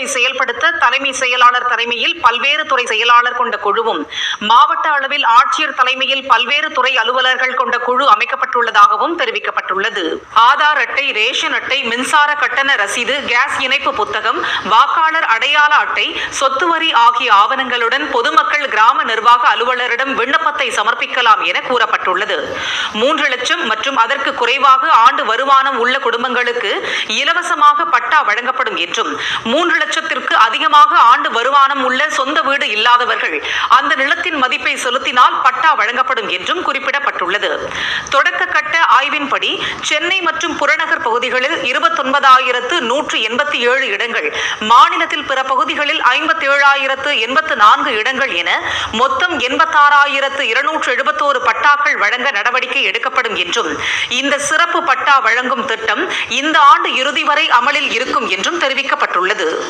திட்டத்தை செயல்படுத்த தலைமை செயலாளர் தலைமையில் பல்வேறு துறை செயலாளர் கொண்ட குழுவும் மாவட்ட அளவில் ஆட்சியர் தலைமையில் பல்வேறு துறை அலுவலர்கள் கொண்ட குழு அமைக்கப்பட்டுள்ளதாகவும் தெரிவிக்கப்பட்டுள்ளது. ஆதார் அட்டை ரேஷன் அட்டை மின்சார கட்டண ரசீது கேஸ் இணைப்பு புத்தகம் வாக்காளர் அடையாள அட்டை சொத்து வரி ஆகிய ஆவணங்களுடன் பொதுமக்கள் கிராம நிர்வாக அலுவலரிடம் விண்ணப்பத்தை சமர்ப்பிக்கலாம் என கூறப்பட்டுள்ளது. மூன்று லட்சம் மற்றும் அதற்கு குறைவாக ஆண்டு வருமானம் உள்ள குடும்பங்களுக்கு இலவசமாக பட்டா வழங்கப்படும் என்றும் மூன்று லட்சத்திற்கு அதிகமாக ஆண்டு வருமானம் உள்ள சொந்த வீடு இல்லாதவர்கள் அந்த நிலத்தின் மதிப்பை செலுத்தினால் பட்டா வழங்கப்படும் என்றும் குறிப்பிடப்பட்டுள்ளது. தொடக்க கட்ட ஆய்வின்படி சென்னை மற்றும் புறநகர் பகுதிகளில் இருபத்தொன்பதாயிரத்து நூற்று எண்பத்தி ஏழு இடங்கள் மாநிலத்தில் பிற பகுதிகளில் ஐம்பத்தி ஏழாயிரத்து எண்பத்து நான்கு இடங்கள் என மொத்தம் எண்பத்தாறாயிரத்து இருநூற்று எழுபத்தோரு பட்டாக்கள் வழங்க நடவடிக்கை எடுக்கப்படும் என்றும் இந்த சிறப்பு பட்டா வழங்கும் திட்டம் இந்த ஆண்டு இறுதி வரை அமலில் இருக்கும் என்றும் தெரிவிக்கப்பட்டுள்ளது.